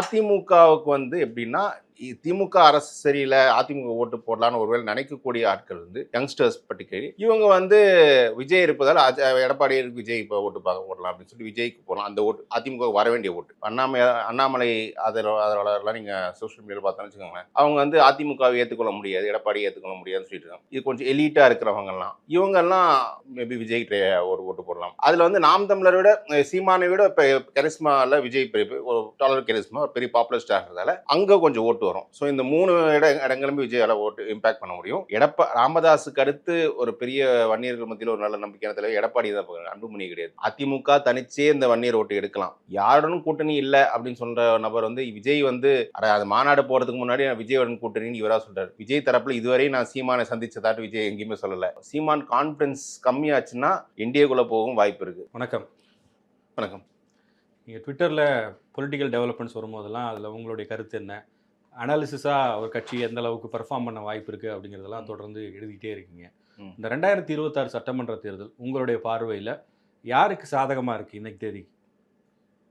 அதிமுகவுக்கு வந்து எப்படின்னா திமுக அரசு சரியில்லை அதிமுக ஓட்டு போடலான்னு ஒருவேளை நினைக்கக்கூடிய ஆட்கள் வந்து யங்ஸ்டர்ஸ் பட்டிக்கை இவங்க வந்து விஜய் இருப்பதால் அஜ- விஜய் இப்போ ஓட்டு பார்க்க போடலாம் அப்படின்னு சொல்லி விஜய்க்கு போகலாம் அந்த ஓட்டு அதிமுக வர வேண்டிய ஓட்டு. அண்ணாமலை அண்ணாமலை ஆதரவு ஆதரவாளர்லாம் நீங்கள் சோஷியல் மீடியாவில் பார்த்தோன்னு வச்சுக்கோங்களேன். அவங்க வந்து அதிமுகவை ஏற்றுக்கொள்ள முடியாது எடப்பாடி ஏற்றுக்கொள்ள முடியாதுன்னு சொல்லிட்டு இருக்காங்க. இது கொஞ்சம் எலீட்டாக இருக்கிறவங்கலாம் இவங்கெல்லாம் மேபி விஜய் ஒரு ஓட்டு போடலாம். அதில் வந்து நாம் தமிழரை விட சீமானை விட இப்போ கரிஸ்மாவில் விஜய் பெரிய பெரிய ஒரு டாலர் கரிஸ்மா ஒரு பெரிய பாப்புலர் ஸ்டார்ன்றதால அங்கே கொஞ்சம் ஓட்டு வரும். ஸோ இந்த மூணு இட இடங்களுமே விஜயால ஓட்டு இம்பாக்ட் பண்ண முடியும். எடப்பா ராமதாஸுக்கு அடுத்து ஒரு பெரிய வன்னியர்கள் மத்தியில் ஒரு நல்ல நம்பிக்கையான தலைவர் எடப்பாடி தான். அன்புமணி கிடையாது. அதிமுக தனிச்சே இந்த வன்னியர் ஓட்டு எடுக்கலாம். யாருடனும் கூட்டணி இல்லை அப்படின்னு சொல்ற நபர் வந்து விஜய் வந்து அது மாநாடு போறதுக்கு முன்னாடி நான் விஜயுடன் கூட்டணின்னு இவரா சொல்றாரு. விஜய் தரப்புல இதுவரை நான் சீமானை சந்திச்சதாட்டு விஜய் எங்கேயுமே சொல்லல. சீமான் கான்பிடன்ஸ் கம்மியாச்சுன்னா இந்தியாக்குள்ள போகவும் வாய்ப்பு இருக்கு. வணக்கம். வணக்கம். நீங்கள் ட்விட்டரில் பொலிட்டிக்கல் டெவலப்மெண்ட்ஸ் வரும்போதெல்லாம் அதில் உங்களுடைய கருத்து என்ன? அனாலிசிஸாக ஒரு கட்சி எந்த அளவுக்கு பெர்ஃபார்ம் பண்ண வாய்ப்பு இருக்குது அப்படிங்கிறதெல்லாம் தொடர்ந்து எழுதிக்கிட்டே இருக்கீங்க. இந்த ரெண்டாயிரத்தி இருபத்தாறு சட்டமன்ற தேர்தல் உங்களுடைய பார்வையில் யாருக்கு சாதகமாக இருக்குது இன்னைக்கு தேதி?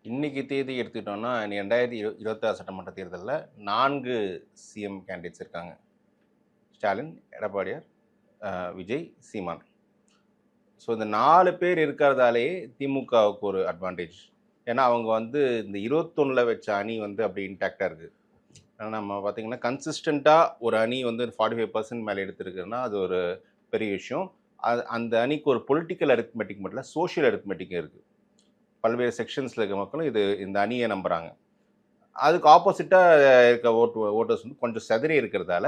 இன்னைக்கு தேதி எடுத்துக்கிட்டோம்னா ரெண்டாயிரத்தி இரு இருபத்தாறு சட்டமன்ற தேர்தலில் நான்கு சிஎம் கேண்டிடேட்ஸ் இருக்காங்க. ஸ்டாலின் எடப்பாடியார் விஜய் சீமான். ஸோ இந்த நாலு பேர் இருக்கிறதாலேயே திமுகவுக்கு ஒரு அட்வான்டேஜ் ஏன்னா அவங்க வந்து இந்த இருபத்தொன்னில் வச்ச அணி வந்து அப்படி இன்டாக்டாக இருக்குது நம்ம பார்த்திங்கன்னா கன்சிஸ்டண்ட்டாக ஒரு அணி வந்து ஃபார்ட்டி ஃபைவ் பர்சன்ட் மேலே எடுத்திருக்குன்னா அது ஒரு பெரிய விஷயம். அது அந்த அணிக்கு ஒரு பொலிட்டிக்கல் அரித்மெட்டிக் மட்டும் இல்லை சோஷியல் அரித்மெட்டிக்கும் இருக்குது பல்வேறு செக்ஷன்ஸில் இருக்க மக்களும் இது இந்த அணியை நம்புகிறாங்க அதுக்கு ஆப்போசிட்டாக இருக்க ஓட்டு ஓட்டர்ஸ் வந்து கொஞ்சம் செதறி இருக்கிறதால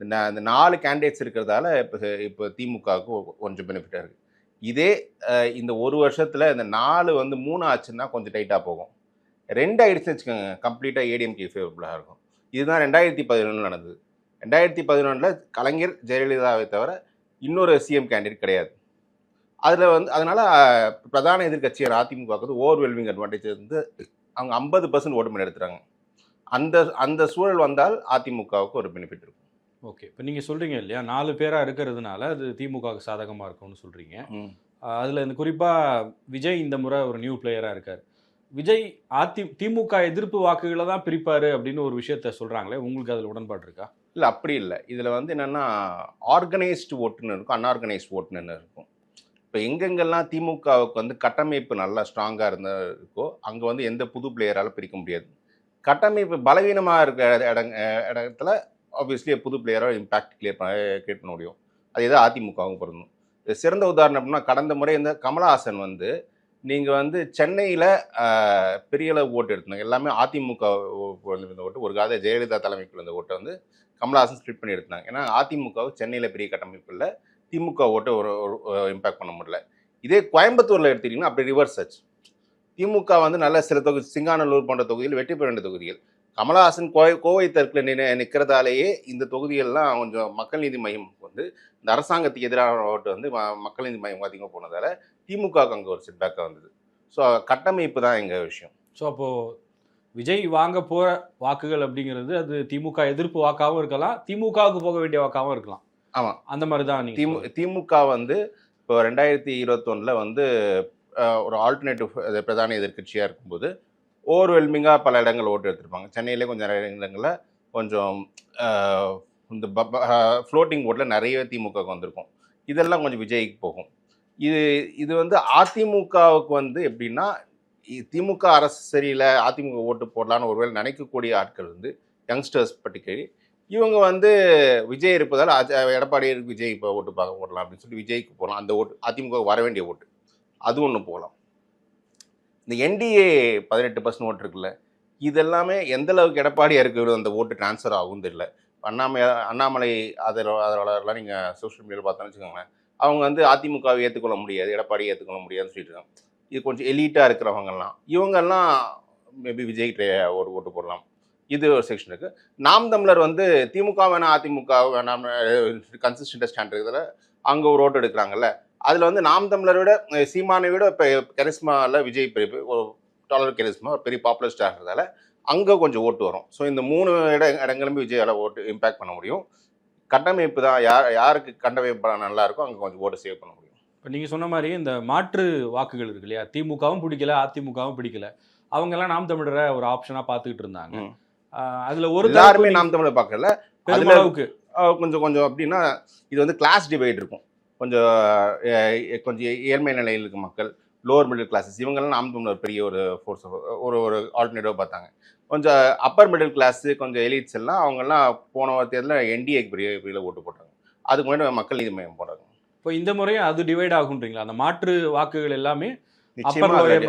இந்த நாலு கேண்டிடேட்ஸ் இருக்கிறதால இப்போ இப்போ திமுகவுக்கு கொஞ்சம் பெனிஃபிட்டாக இருக்குது இதே இந்த ஒரு வருஷத்தில் இந்த நாலு வந்து மூணு ஆச்சுன்னா கொஞ்சம் டைட்டாக போகும். ரெண்டு ஆயிடுச்சுன்னு வச்சுக்கோங்க கம்ப்ளீட்டாக ஏடிஎம்கே ஃபேவரபுளாக இருக்கும். இதுதான் ரெண்டாயிரத்தி பதினொன்று நடந்தது. ரெண்டாயிரத்தி பதினொன்றில் கலைஞர் ஜெயலலிதாவை தவிர இன்னொரு சிஎம் கேண்டிடேட் கிடையாது. அதில் வந்து அதனால் பிரதான எதிர்க்கட்சியான அதிமுகவுக்கு ஓவர்வெல்மிங் அட்வான்டேஜ் வந்து அவங்க ஐம்பது பர்சன்ட் ஓட்டு பண்ணி எடுத்துறாங்க அந்த அந்த சூழல் வந்தால் அதிமுகவுக்கு ஒரு பெனிஃபிட் இருக்கும். ஓகே. இப்போ நீங்கள் சொல்கிறீங்க இல்லையா? நாலு பேராக இருக்கிறதுனால அது திமுகவுக்கு சாதகமாக இருக்கும்னு சொல்கிறீங்க அதில் இந்த குறிப்பாக விஜய் இந்த முறை ஒரு நியூ பிளேயராக இருக்கார். விஜய் அதி திமுக எதிர்ப்பு வாக்குகளை தான் பிரிப்பார் அப்படின்னு ஒரு விஷயத்த சொல்கிறாங்களே உங்களுக்கு அதில் உடன்பாடு இருக்கா? இல்லை அப்படி இல்லை. இதில் வந்து என்னென்னா ஆர்கனைஸ்டு ஓட்டுன்னு இருக்கும் அன்ஆர்கனைஸ்டு ஓட்டுன்னு இருக்கும். இப்போ எங்கெங்கெல்லாம் திமுகவுக்கு வந்து கட்டமைப்பு நல்லா ஸ்ட்ராங்காக இருந்த இருக்கோ அங்கே வந்து எந்த புது பிளேயரால் பிரிக்க முடியாது. கட்டமைப்பு பலவீனமாக இருக்கிற இடங் இடத்துல ஆப்வியஸ்லி புது பிளேயராக இம்பாக்ட் கிளியர் பண்ண கிரியேட் பண்ண முடியும். அது எதாவது அதிமுகவும் பொருந்தும். இது சிறந்த உதாரணம் அப்படின்னா கடந்த முறை இந்த கமலஹாசன் வந்து நீங்கள் வந்து சென்னையில் பெரிய அளவு ஓட்டு எடுத்தாங்க எல்லாமே அதிமுக இருந்த ஓட்டு ஒரு கால ஜெயலலிதா தலைமைக்குள்ள இருந்த ஓட்டை வந்து கமலஹாசன் ஸ்ப்ளிட் பண்ணி எடுத்தாங்க ஏன்னா அதிமுக சென்னையில் பெரிய கட்டமைப்பு இல்லை. திமுக ஓட்டை ஒரு இம்பாக்ட் பண்ண முடியல. இதே கோயம்புத்தூரில் எடுத்துக்கிட்டிங்கன்னா அப்படி ரிவர்ஸ் ஆச்சு. திமுக வந்து நல்ல சில தொகுதி சிங்காநல்லூர் போன்ற தொகுதியில் வெற்றி பெற வேண்டிய தொகுதிகள். கமலஹாசன் கோவை கோவை தெற்கில் நின்று நிற்கிறதாலேயே இந்த தொகுதிகள்லாம் கொஞ்சம் மக்கள் நீதி மையம் வந்து இந்த அரசாங்கத்துக்கு எதிரான ஓட்டு வந்து ம- மக்கள் நீதி மையம் அதிகமாக போனதால திமுகவுக்கு அங்கே ஒரு செட்பேக்காக வந்தது. ஸோ கட்டமைப்பு தான் எங்கள் விஷயம். ஸோ அப்போது விஜய் வாங்க போகிற வாக்குகள் அப்படிங்கிறது அது திமுக எதிர்ப்பு வாக்காகவும் இருக்கலாம் திமுகவுக்கு போக வேண்டிய வாக்காகவும் இருக்கலாம். ஆமா. அந்த மாதிரி தான் திமு திமுக வந்து இப்போ ரெண்டாயிரத்தி இருபத்தொன்னில் வந்து ஒரு ஆல்டர்னேட்டிவ் பிரதான எதிர்க்கட்சியாக இருக்கும்போது ஓவர்வெல்மிங்காக பல இடங்கள் ஓட்டு எடுத்திருப்பாங்க. சென்னையிலே கொஞ்சம் நிறைய இடங்களில் கொஞ்சம் இந்த ஃப்ளோட்டிங் ஓட்டில் நிறைய திமுக வந்திருக்கும். இதெல்லாம் கொஞ்சம் விஜய்க்கு போகும். இது இது வந்து அதிமுகவுக்கு வந்து எப்படின்னா திமுக அரசு சரியில்லை அதிமுக ஓட்டு போடலான்னு ஒருவேளை நினைக்கக்கூடிய ஆட்கள் வந்து யங்ஸ்டர்ஸ் பட்டிக்கை இவங்க வந்து விஜய் இருப்பதால் அஜ- எடப்பாடியாருக்கு விஜய் இப்போ ஓட்டு பார்க்க போடலாம் அப்படின்னு சொல்லி விஜய்க்கு போகலாம் அந்த ஓட்டு அதிமுக வர வேண்டிய ஓட்டு. அது ஒன்று போகலாம். இந்த என்டிஏ பதினெட்டு பர்சன்ட் ஓட்டு இருக்குல்ல இதெல்லாமே எந்த அளவுக்கு இருக்கிறது அந்த ஓட்டு ட்ரான்ஸ்ஃபர் ஆகும் தெரியல. அண்ணாமலை அண்ணாமலை ஆதரவு ஆதரவாளர்லாம் நீங்கள் சோஷியல் மீடியாவில் பார்த்தோன்னு வச்சுக்கோங்களேன். அவங்க வந்து அதிமுகவை ஏற்றுக்கொள்ள முடியாது எடப்பாடியை ஏற்றுக்கொள்ள முடியாதுன்னு சொல்லிட்டு இருக்காங்க. இது கொஞ்சம் எலீட்டாக இருக்கிறவங்கலாம். இவங்கெல்லாம் மேபி விஜய் ஒரு ஓட்டு போடலாம். இது ஒரு செக்ஷன் இருக்குது நாம் தமிழர் வந்து திமுக வேணாம் அதிமுக வேணாம் கன்சிஸ்டண்டாக ஸ்டாண்ட் இருக்கிறதுல அங்கே ஒரு ஓட்டு எடுக்கிறாங்கல்ல. அதில் வந்து நாம் தமிழரை விட சீமானை விட இப்போ கரிஸ்மாவில் விஜய் பெரிய ஒரு டாலர் கரிஸ்மா ஒரு பெரிய பாப்புலர் ஸ்டார்ன்றதால அங்கே கொஞ்சம் ஓட்டு வரும். ஸோ இந்த மூணு இட இடங்களுமே விஜயால ஓட்டு இம்பாக்ட் பண்ண முடியும். கட்டமைப்பு தான் யார் யாருக்கு கட்டமைப்பு நல்லா இருக்கோ அங்கே கொஞ்சம் ஓட்டு சேவ் பண்ண முடியும். இப்போ நீங்கள் சொன்ன மாதிரி இந்த மாற்று வாக்குகள் இருக்கு இல்லையா? திமுகவும் பிடிக்கல அதிமுகவும் பிடிக்கல. அவங்க எல்லாம் நாம் தமிழரை ஒரு ஆப்ஷனா பார்த்துக்கிட்டு இருந்தாங்க. அதுல ஒரு தரப்பு நாம் தமிழை பார்க்கல. அஹ் கொஞ்சம் கொஞ்சம் அப்படின்னா இது வந்து கிளாஸ் டிவைட் இருக்கும். கொஞ்சம் கொஞ்சம் ஏழ்மை நிலையில் இருக்க மக்கள் லோவர் மிடில் கிளாஸஸ் இவங்கெல்லாம் நாம் தமிழர் பெரிய ஒரு ஃபோர்ஸ் ஒரு ஒரு ஆல்டர்னேட்டிவ் பார்த்தாங்க. கொஞ்சம் அப்பர் மிடில் கிளாஸ் கொஞ்சம் எலிட்ஸ் எல்லாம் அவங்கெல்லாம் போன தேர்தலில் என்டிஏக்கு பெரிய பெரிய ஓட்டு போட்டாங்க. அதுக்கு முன்னாடி மக்கள் நீதி மையம் போட்டாங்க இப்போ இந்த முறையும் அது டிவைட் ஆகுன்றீங்களா அந்த மாற்று வாக்குகள் எல்லாமே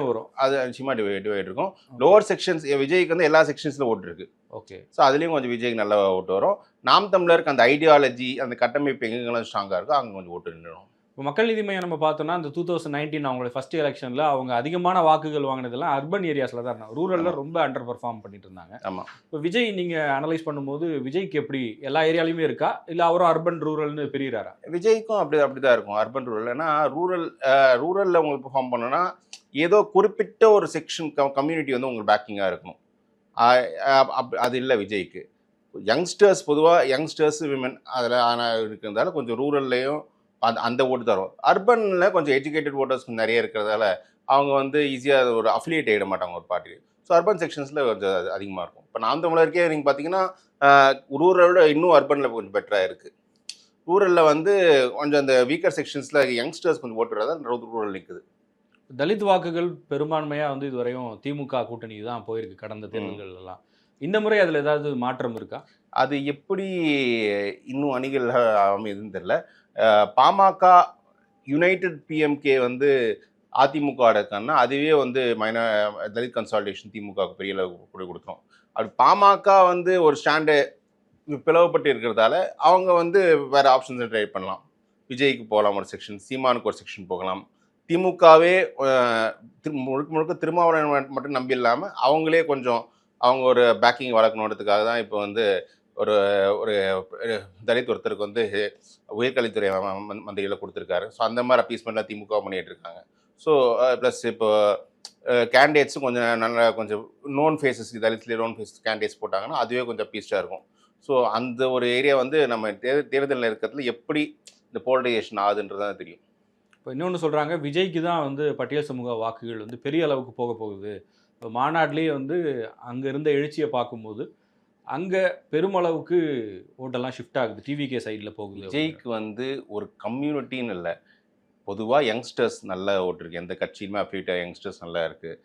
வரும். அது நிச்சயமா டிவைட் டிவைட் இருக்கும். லோவர் செக்ஷன்ஸ் விஜய்க்கு வந்து எல்லா செக்ஷன்ஸ்ல ஓட்டு இருக்கு. ஓகே ஸோ அதுலேயும் கொஞ்சம் விஜய்க்கு நல்ல ஓட்டு வரும். நாம் தமிழருக்கு அந்த ஐடியாலஜி அந்த கட்டமைப்பு எங்கெங்கெல்லாம் ஸ்ட்ராங்காக இருக்கோ அங்கே கொஞ்சம் ஓட்டு நின்றுடும். இப்போ மக்கள் நீதி மையம் நம்ம பார்த்தோம்னா இந்த டூ தௌசண்ட் நைன்டீன் அவங்களோட ஃபர்ஸ்ட் எலெக்ஷனில் அவங்க அதிகமான வாக்குகள் வாங்கினதெல்லாம் அர்பன் ஏரியாஸில் தான் இருந்தாங்க. ரூரலில். ரொம்ப அண்டர் பெர்ஃபார்ம் பண்ணிட்டு இருந்தாங்க. ஆமா. இப்போ விஜய் நீங்கள் அனலைஸ் பண்ணும்போது விஜய்க்கு எப்படி? எல்லா ஏரியாலையுமே இருக்கா? இல்லை அவரும் அர்பன் ரூரல்னு பிரிகிறாரா விஜய்க்கும் அப்படி அப்படி தான் இருக்கும் அர்பன் ரூரல் ஏன்னா ரூரல் ரூரலில் உங்களுக்கு பெர்ஃபார்ம் பண்ணணும்னா ஏதோ குறிப்பிட்ட ஒரு செக்ஷன் கம்யூனிட்டி வந்து உங்களுக்கு பேக்கிங்காக இருக்கணும். அது இல்லை விஜய்க்கு. யங்ஸ்டர்ஸ் பொதுவாக யங்ஸ்டர்ஸ் விமன் அதில் ஆனால் இருக்கிறதால கொஞ்சம் ரூரல்லையும் அந்த அந்த ஓட்டு தரும் அர்பனில் கொஞ்சம் எஜுகேட்டட் ஓட்டர்ஸ் நிறைய இருக்கிறதால அவங்க வந்து ஈஸியாக ஒரு அஃபிலியேட் ஆகிட மாட்டாங்க ஒரு பார்ட்டி ஸோ அர்பன் செக்ஷன்ஸில் கொஞ்சம் அதிகமாக இருக்கும். இப்போ நாம் தமிழருக்கே நீங்கள் பார்த்தீங்கன்னா ரூரலோட இன்னும் அர்பனில் கொஞ்சம் பெட்டராக இருக்குது ரூரலில் வந்து கொஞ்சம் அந்த வீக்கர் செக்ஷன்ஸில் யங்ஸ்டர்ஸ் கொஞ்சம் ஓட்டுறதா ரூரல் நிற்குது தலித் வாக்குகள் பெரும்பான்மையாக வந்து இதுவரையும் திமுக கூட்டணி தான் போயிருக்கு கடந்த தேர்தல்கள் எல்லாம் இந்த முறை அதில் ஏதாவது மாற்றம் இருக்கா? அது எப்படி இன்னும் அணிகள் அமையுதுன்னு தெரில பாமக யுனைடெட் பிஎம்கே வந்து அதிமுக இருக்காங்கன்னா அதுவே வந்து மைனா தலித் கன்சால்டேஷன் திமுகவுக்கு பெரிய அளவுக்கு கூட கொடுத்துரும். அது பாமக வந்து ஒரு ஸ்டாண்டு பிளவுபட்டு இருக்கிறதால அவங்க வந்து வேறு ஆப்ஷன்ஸை ட்ரை பண்ணலாம். விஜய்க்கு போகலாம் ஒரு செக்ஷன் சீமானுக்கு ஒரு செக்ஷன் போகலாம். திமுகவே திரு- முழுக்க முழுக்க திருமாவளவன் மட்டும் நம்பி இல்லாமல் அவங்களே கொஞ்சம் அவங்க ஒரு பேக்கிங் வளர்க்கணுன்றதுக்காக தான் இப்போ வந்து ஒரு ஒரு தலித் ஒருத்தருக்கு வந்து உயர்கல்வித்துறை மந்திரிகளை கொடுத்துருக்காரு. ஸோ அந்த மாதிரி அப்பீஸ்மெண்ட்லாம் திமுக பண்ணிகிட்டு இருக்காங்க ஸோ ப்ளஸ் இப்போ கேண்டிடேட்ஸும் கொஞ்சம் நல்ல கொஞ்சம் நோன் ஃபேஸஸ் தலித்லேயே நோன் ஃபேஸஸ் கேண்டிடேட்ஸ் போட்டாங்கன்னா அதுவே கொஞ்சம் பீஸ்டாக இருக்கும். ஸோ அந்த ஒரு ஏரியா வந்து நம்ம தே- தேர்தல் இருக்கிறதுல எப்படி இந்த போலரைசேஷன் ஆகுதுன்றது தான் தெரியும். இப்போ இன்னொன்று சொல்கிறாங்க விஜய்க்கு தான் வந்து பட்டியல் சமூக வாக்குகள் வந்து பெரிய அளவுக்கு போக போகுது. இப்போ மாநாட்டிலேயே வந்து அங்கே இருந்த எழுச்சியை பார்க்கும்போது அங்கே பெருமளவுக்கு ஓட்டெல்லாம் ஷிஃப்ட் ஆகுது. டிவிகே சைடில் போகுது விஜய்க்கு வந்து ஒரு கம்யூனிட்டின்னு இல்லை. பொதுவாக யங்ஸ்டர்ஸ் நல்லா ஓட்டிருக்கு. எந்த கட்சியுமே அஃபிலியேட் யங்ஸ்டர்ஸ் நல்லா இருக்குது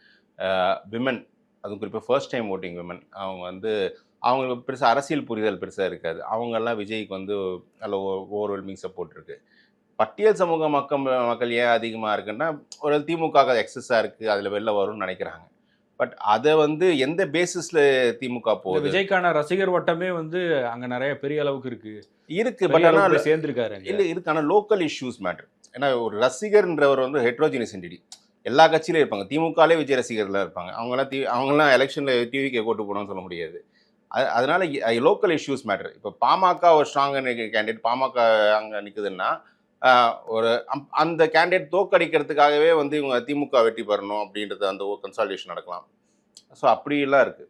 விமன் அதுவும் குறிப்பாக ஃபர்ஸ்ட் டைம் ஓட்டிங் விமன் அவங்க வந்து அவங்களுக்கு பெருசாக அரசியல் புரிதல் பெருசாக இருக்காது. அவங்கெல்லாம் விஜய்க்கு வந்து நல்ல ஓவர்வெல்மிங் சப்போர்ட் இருக்குது பட்டியல் சமூக மக்கள் மக்கள் ஏன் அதிகமாக இருக்குன்னா ஒரு திமுக எக்ஸஸாக இருக்குது அதில் வெளில வரும்னு நினைக்கிறாங்க. பட் அதை வந்து எந்த பேசிஸில் திமுக போகுது? விஜய்க்கான ரசிகர் வட்டமே வந்து அங்கே நிறைய பெரிய அளவுக்கு இருக்கு. இருக்கு பட் ஆனால் சேர்ந்திருக்காரு. இல்ல இதுக்கு ஆனால் லோக்கல் இஷ்யூஸ் மேட்டர் ஏன்னா ஒரு ரசிகர்ன்றவர் வந்து ஹெட்ரோஜினியஸ் என்டிட்டி எல்லா கட்சியிலும் இருப்பாங்க. திமுகலே விஜய் ரசிகர்லாம் இருப்பாங்க. அவங்களாம் தி அவங்களாம் எலெக்ஷனில் டிவிக்கு ஓட்டு போடணும்னு சொல்ல முடியாது. அது அதனால லோக்கல் இஷ்யூஸ் மேட்டர் இப்போ பாமக ஒரு ஸ்ட்ராங்கான கேண்டிடேட் பாமக அங்கே நிற்குதுன்னா ஒரு அம்- அந்த கேண்டிடேட் தோக்கடிக்கிறதுக்காகவே வந்து இவங்க திமுக வெற்றி பெறணும் அப்படின்றது அந்த கன்சால்டேஷன் நடக்கலாம். ஸோ அப்படிலாம் இருக்கு.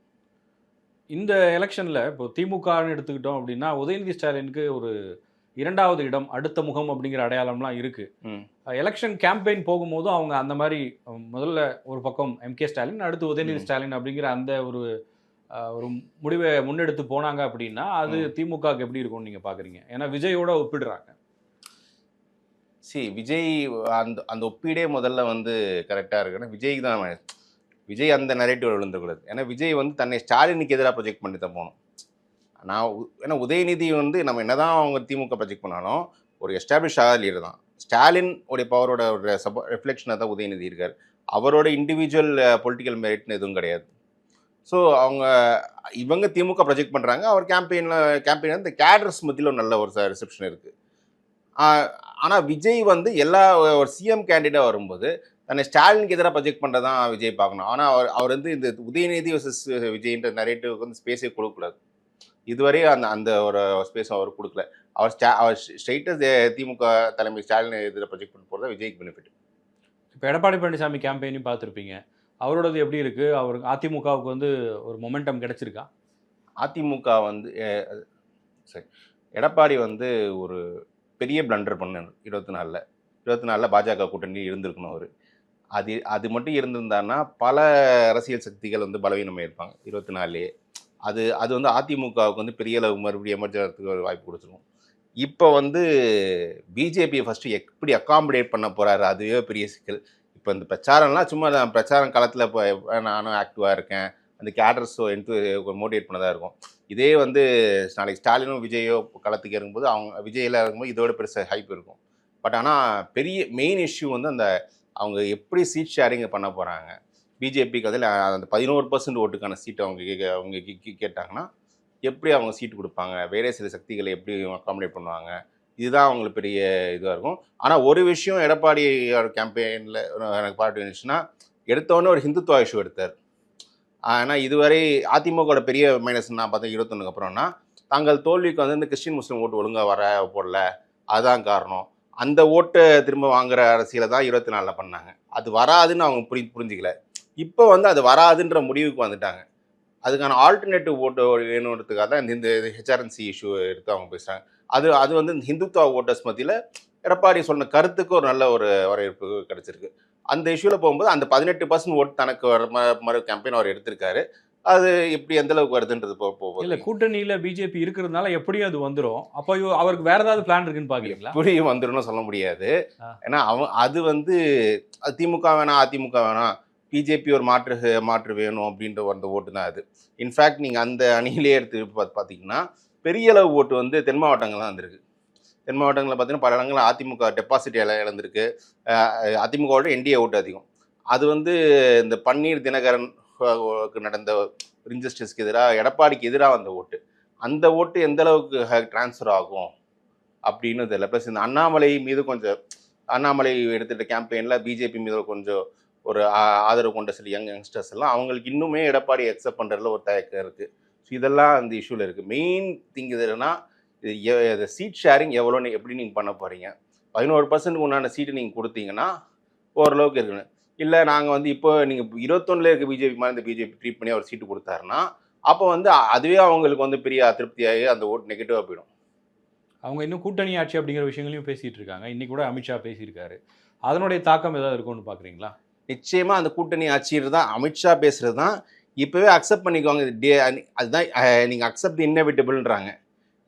இந்த எலெக்ஷனில் இப்போ திமுகன்னு எடுத்துக்கிட்டோம் அப்படின்னா உதயநிதி ஸ்டாலினுக்கு ஒரு இரண்டாவது இடம் அடுத்த முகம் அப்படிங்கிற அடையாளம்லாம் இருக்கு. ம். எலெக்ஷன் கேம்பெயின் போகும்போது அவங்க அந்த மாதிரி முதல்ல ஒரு பக்கம் எம்கே ஸ்டாலின் அடுத்து உதயநிதி. ஸ்டாலின் அப்படிங்கிற அந்த ஒரு ஒரு முடிவை முன்னெடுத்து போனாங்க அப்படின்னா அது திமுகவுக்கு எப்படி இருக்கும்னு நீங்க பாக்குறீங்க? ஏன்னா விஜயோட ஒப்பிடுறாங்க. சி விஜய் அந்த அந்த ஒப்பீடே முதல்ல வந்து கரெக்டாக இருக்குன்னா விஜய்க்கு தான் விஜய் அந்த நரேட்டிவ் விழுந்துக்கூடாது ஏன்னா விஜய் வந்து தன்னை ஸ்டாலினுக்கு எதிராக ப்ரொஜெக்ட் பண்ணி தான் போகணும். நான் ஏன்னா உதயநிதி வந்து நம்ம என்னதான் அவங்க திமுக ப்ரொஜெக்ட் பண்ணாலும் ஒரு எஸ்டாப்ளிஷ் ஆக லீடர் தான். ஸ்டாலின் உடைய பவரோட ஒரு சப ரிஃப்ளெக்ஷனாக தான் உதயநிதி இருக்கார். அவரோட இண்டிவிஜுவல் பொலிட்டிக்கல் மெரிட்னு எதுவும் கிடையாது. ஸோ அவங்க இவங்க திமுக ப்ரொஜெக்ட் பண்ணுறாங்க அவர் கேம்பெயினில் கேம்பெயின் இந்த கேடர்ஸ் மத்தியில் ஒரு நல்ல ஒரு ரிசப்ஷன் இருக்குது ஆனால் விஜய் வந்து எல்லா ஒரு சிஎம் கேண்டிடேட் வரும்போது தன்னை ஸ்டாலினுக்கு எதிராக ப்ரொஜெக்ட் பண்ணுறதான் விஜய் பார்க்கணும். ஆனால் அவர் அவர் வந்து இந்த உதயநிதி வர்சஸ் விஜய்ன்ற நரேட்டிவ்க்கு வந்து ஸ்பேஸே கொடுக்கக்கூடாது. இதுவரை அந்த அந்த ஒரு ஸ்பேஸ் அவர் கொடுக்கல. அவர் ஸ்டா அவர் ஸ்ட்ரைட்டாக திமுக தலைமை ஸ்டாலினை எதிராக ப்ரொஜெக்ட் பண்ண போகிறதா விஜய்க்கு பெனிஃபிட் இப்போ எடப்பாடி பழனிசாமி கேம்பெயினையும் பார்த்துருப்பீங்க. அவரோடது எப்படி இருக்கு? அவருக்கு அதிமுகவுக்கு வந்து ஒரு மொமெண்டம் கிடைச்சிருக்கா? அதிமுக வந்து சரி. எடப்பாடி வந்து ஒரு பெரிய பிளண்டர் பண்ணார் இருபத்தி நாலில் இருபத்தி நாலில் பாஜக கூட்டணி இருந்திருக்கணும் அவர். அது அது மட்டும் இருந்திருந்தான்னா பல அரசியல் சக்திகள் வந்து பலவீனமாக இருப்பாங்க இருபத்தி நாலுலேயே அது அது வந்து அதிமுகவுக்கு வந்து பெரிய அளவு மறுபடியும் எமர்ஜென்ஸுக்கு ஒரு வாய்ப்பு கொடுத்துருக்கும் இப்போ வந்து பிஜேபியை ஃபஸ்ட்டு எப்படி அக்காமடேட் பண்ண போகிறாரு அதுவே பெரிய சிக்கல். இப்போ இந்த பிரச்சாரம்லாம் சும்மா நான் பிரச்சாரம் காலத்தில் இப்போ நானும் ஆக்டிவாக இருக்கேன். அந்த கேடர்ஸோ எடுத்து மோட்டிவேட் பண்ணதாக இருக்கும். இதே வந்து நாளைக்கு ஸ்டாலினும் விஜயோ களத்துக்கு இறங்கும்போது அவங்க விஜயில் இறங்கும்போது இதோட பெருசாக ஹைப் இருக்கும். பட் ஆனால் பெரிய மெயின் இஷ்யூ வந்து அந்த அவங்க எப்படி சீட் ஷேரிங் பண்ண போகிறாங்க பிஜேபிக்கு அதில் அந்த பதினோரு பர்சன்ட் ஓட்டுக்கான சீட்டை அவங்க கே- அவங்க கேட்டாங்கன்னா எப்படி அவங்க சீட்டு கொடுப்பாங்க? வேறே சில சக்திகளை எப்படி அக்காமடேட் பண்ணுவாங்க? இதுதான் அவங்களுக்கு பெரிய இதுவாக இருக்கும். ஆனால் ஒரு விஷயம் எடப்பாடி கேம்பெயினில் எனக்கு பாட்டு இருந்துச்சுன்னா எடுத்தோடனே ஒரு ஹிந்துத்துவா இஷ்யூ எடுத்தார். ஆனால் இதுவரை அதிமுகவோட பெரிய மைனஸ் நான் பார்த்தேன் இருபத்தொன்னுக்கு அப்புறம்னா தங்கள் தோல்விக்கு வந்து இந்த கிறிஸ்டின் முஸ்லீம் ஓட்டு ஒழுங்காக வர போடல. அதுதான் காரணம். அந்த ஓட்டை திரும்ப வாங்குற அரசியலை தான் இருபத்தி நாலில் பண்ணாங்க. அது வராதுன்னு அவங்க புரி புரிஞ்சிக்கல. இப்போ வந்து அது வராதுன்ற முடிவுக்கு வந்துட்டாங்க. அதுக்கான ஆல்டர்னேட்டிவ் ஓட்டு வேணுன்றதுக்காக தான் இந்த இந்த ஹெச்ஆர்என்சி இஷ்யூ எடுத்து அவங்க பேசுகிறாங்க அது அது வந்து இந்த ஹிந்துத்துவா ஓட்டர்ஸ் மத்தியில் எடப்பாடி சொன்ன கருத்துக்கு ஒரு நல்ல ஒரு வரவேற்பு கிடைச்சிருக்கு. அந்த இஷ்யூவில் போகும்போது அந்த பதினெட்டு பர்சன்ட் ஓட்டு தனக்கு வர ம- மறு கேம்பெயின் அவர் எடுத்திருக்காரு. அது எப்படி எந்த அளவுக்கு வருதுன்றது போ இல்ல கூட்டணியில பிஜேபி இருக்கிறதுனால எப்படியும் அது வந்துரும். அப்போ அவருக்கு வேற ஏதாவது பிளான் இருக்குன்னு பாக்குறீங்களா? எப்படியும் வந்துடும் சொல்ல முடியாது. ஏன்னா அவன் அது வந்து அது திமுக வேணாம் அதிமுக வேணாம் பிஜேபி ஒரு மாற்று மாற்று வேணும் அப்படின்ற அந்த ஓட்டு தான் அது. இன்ஃபேக்ட் நீங்கள் அந்த அணியிலே எடுத்து பார்த்து பார்த்தீங்கன்னா பெரிய அளவு ஓட்டு வந்து தென் மாவட்டங்கள் தான் வந்திருக்கு. தென் மாவட்டங்களில் பார்த்தீங்கன்னா பல இடங்களில் அதிமுக டெபாசிட் எல்லாம் இழந்திருக்கு. அதிமுகவோட என்டிஏ ஓட்டு அதிகம். அது வந்து இந்த பன்னீர் தினகரன் நடந்த இன்ஜஸ்டிஸ்க்கு எதிராக எடப்பாடிக்கு எதிராக வந்த ஓட்டு. அந்த ஓட்டு எந்த அளவுக்கு ட்ரான்ஸ்ஃபர் ஆகும் அப்படின்னு தெரியல. ப்ளஸ் இந்த அண்ணாமலை மீது கொஞ்சம் அண்ணாமலை எடுத்துகிட்ட கேம்பெயினில் பிஜேபி மீது கொஞ்சம் ஒரு ஆதரவு கொண்ட சில யங் யங்ஸ்டர்ஸ் எல்லாம் அவங்களுக்கு இன்னுமே எடப்பாடி அக்செப்ட் பண்ணுறதுல ஒரு தயக்கம் இருக்குது ஸோ இதெல்லாம் அந்த இஷ்யூவில் இருக்குது மெயின் திங் இது இது சீட் ஷேரிங் எவ்வளோ எப்படி நீங்கள் பண்ண போகிறீங்க பதினோரு பர்சன்ட் உண்டான சீட்டு நீங்கள் கொடுத்தீங்கன்னா ஓரளவுக்கு இருக்குன்னு இல்லை நாங்கள் வந்து இப்போ நீங்கள் இருபத்தொன்னில் இருக்க பிஜேபி மாதிரி இந்த பிஜேபி ட்ரீட் பண்ணி அவர் சீட்டு கொடுத்தாருன்னா அப்போ வந்து அதுவே அவங்களுக்கு வந்து பெரிய அதிருப்தியாகி அந்த ஓட்டு நெகட்டிவாக போயிடும். அவங்க இன்னும் கூட்டணி ஆட்சி அப்படிங்கிற விஷயங்களையும் பேசிட்டு இருக்காங்க. இன்னைக்கு கூட அமித்ஷா பேசியிருக்காரு. அதனுடைய தாக்கம் ஏதாவது இருக்கும்னு பாக்குறீங்களா? நிச்சயமா அந்த கூட்டணி ஆட்சியில் தான் அமித்ஷா பேசுறது தான். இப்போவே அக்செப்ட் பண்ணிக்கோங்க. இது டே அதுதான் நீங்கள் அக்செப்ட் இன்னெவிட்டபிள்ன்றாங்க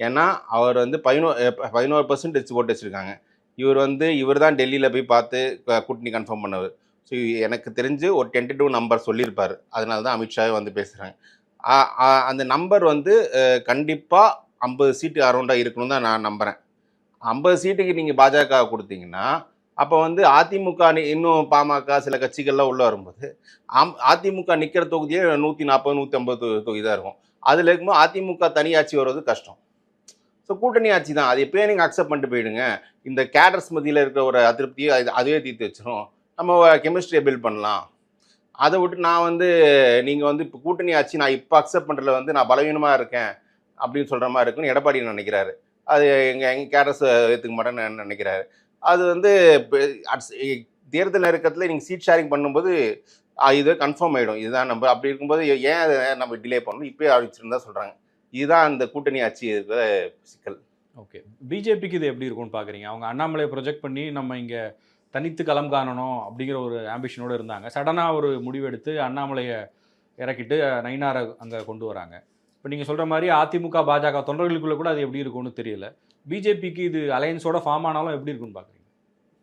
ஏன்னா அவர் வந்து பதினோ பதினோரு பர்சன்ட் ஓட்டு வச்சுருக்காங்க. இவர் வந்து இவர் தான் டெல்லியில் போய் பார்த்து கூட்டணி கன்ஃபார்ம் பண்ணவர். ஸோ எனக்கு தெரிஞ்சு ஒரு டென்டேட்டிவ் நம்பர் சொல்லியிருப்பார். அதனால தான் அமித்ஷாவே வந்து பேசுகிறாங்க அந்த நம்பர் வந்து கண்டிப்பாக ஐம்பது சீட்டு அரௌண்டாக இருக்கணும் தான் நான் நம்புகிறேன் ஐம்பது சீட்டுக்கு நீங்கள் பாஜக கொடுத்தீங்கன்னா அப்போ வந்து அதிமுக இன்னும் பாமக சில கட்சிகள்லாம் உள்ளே வரும்போது அம் அதிமுக நிற்கிற தொகுதியே நூற்றி நாற்பது நூற்றி ஐம்பது தொகுதி தான் இருக்கும். அதில் இருக்கும்போது அதிமுக தனியாட்சி வர்றது கஷ்டம். ஸோ கூட்டணி ஆட்சி தான். அது எப்பயே நீங்கள் அக்செப்ட் பண்ணிட்டு போயிடுங்க. இந்த கேடர்ஸ் மத்தியில் இருக்கிற ஒரு அதிருப்தியை அது அதுவே தீர்த்து வச்சிடும் நம்ம கெமிஸ்ட்ரியை பில்ட் பண்ணலாம். அதை விட்டு நான் வந்து நீங்கள் வந்து இப்போ கூட்டணி ஆட்சி நான் இப்போ அக்செப்ட் பண்ணுறதுல வந்து நான் பலவீனமாக இருக்கேன் அப்படின்னு சொல்கிற மாதிரி இருக்குன்னு எடப்பாடி நினைக்கிறாரு. அது எங்கள் எங்கள் கேடர்ஸ் ஏற்றுக்க மாட்டேன்னு நினைக்கிறாரு. அது வந்து தேர்தல் நெருக்கத்தில் நீங்கள் சீட் ஷேரிங் பண்ணும்போது இது கன்ஃபார்ம் ஆகிடும் இதுதான் நம்ம அப்படி இருக்கும்போது ஏன் அதை நம்ம டிலே பண்ணணும்? இப்போயே அறிவிச்சிருந்தா சொல்கிறாங்க இதுதான் அந்த கூட்டணி ஆட்சி இருக்கிற சிக்கல். ஓகே. பிஜேபிக்கு இது எப்படி இருக்கும்னு பாக்குறீங்க? அவங்க அண்ணாமலையை ப்ரொஜெக்ட் பண்ணி நம்ம இங்க தனித்து களம் காணணும் அப்படிங்கிற ஒரு ஆம்பிஷனோட இருந்தாங்க. சடனா ஒரு முடிவெடுத்து அண்ணாமலையை இறக்கிட்டு நயினாரை அங்க கொண்டு வராங்க. இப்போ நீங்க சொல்ற மாதிரி அதிமுக பாஜக தொண்டர்களுக்குள்ள கூட அது எப்படி இருக்கும்னு தெரியல. பிஜேபிக்கு இது அலையன்ஸோட ஃபார்ம் ஆனாலும் எப்படி இருக்கும்னு பாக்குறீங்க?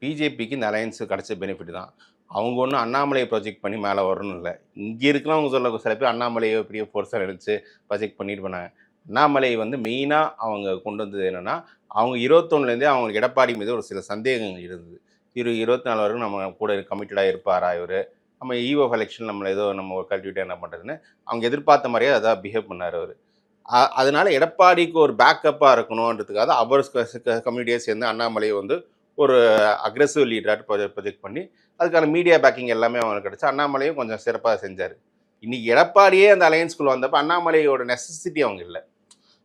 பிஜேபிக்கு இந்த அலையன்ஸ் கிடைச்ச பெனிஃபிட் தான். அவங்க ஒன்றும் அண்ணாமலையை ப்ரொஜெக்ட் பண்ணி மேலே வரணும் இல்லை. இங்கே இருக்கிறவங்க சொல்ல சில பேர் அண்ணாமலையை பெரிய ஃபோர்ஸாக நினச்சி ப்ரொஜெக்ட் பண்ணிட்டு பண்ணாங்க அண்ணாமலை வந்து மெயினாக அவங்க கொண்டு வந்தது என்னென்னா அவங்க இருபத்தொன்னுலேருந்தே அவங்களுக்கு எடப்பாடி மீது ஒரு சில சந்தேகங்கள் இருந்தது. இரு இருபத்தி நாலு வரைக்கும் நம்ம கூட கமிட்டடாக இருப்பாரா இவர்? நம்ம ஈவோ எலெக்ஷன் நம்மளை ஏதோ நம்ம கல்விட்டு என்ன பண்ணுறதுன்னு அவங்க எதிர்பார்த்த மாதிரியே அதான் பிஹேவ் பண்ணார் அவர். அதனால் எடப்பாடிக்கு ஒரு பேக்கப்பாக இருக்கணுன்றதுக்காக அவர் கம்யூனிட்டியாக சேர்ந்து அண்ணாமலையை வந்து ஒரு அக்ரெசிவ் லீடராக ப்ரொஜெக்ட் பண்ணி அதுக்கான மீடியா பேக்கிங் எல்லாமே அவங்களுக்கு கிடச்சி. அண்ணாமலையும் கொஞ்சம் சிறப்பாக செஞ்சார். இன்னைக்கு எடப்பாடியே அந்த அலையன்ஸ்குள்ள வந்தப்போ அண்ணாமலையோட நெசசிட்டி அவங்க இல்லை.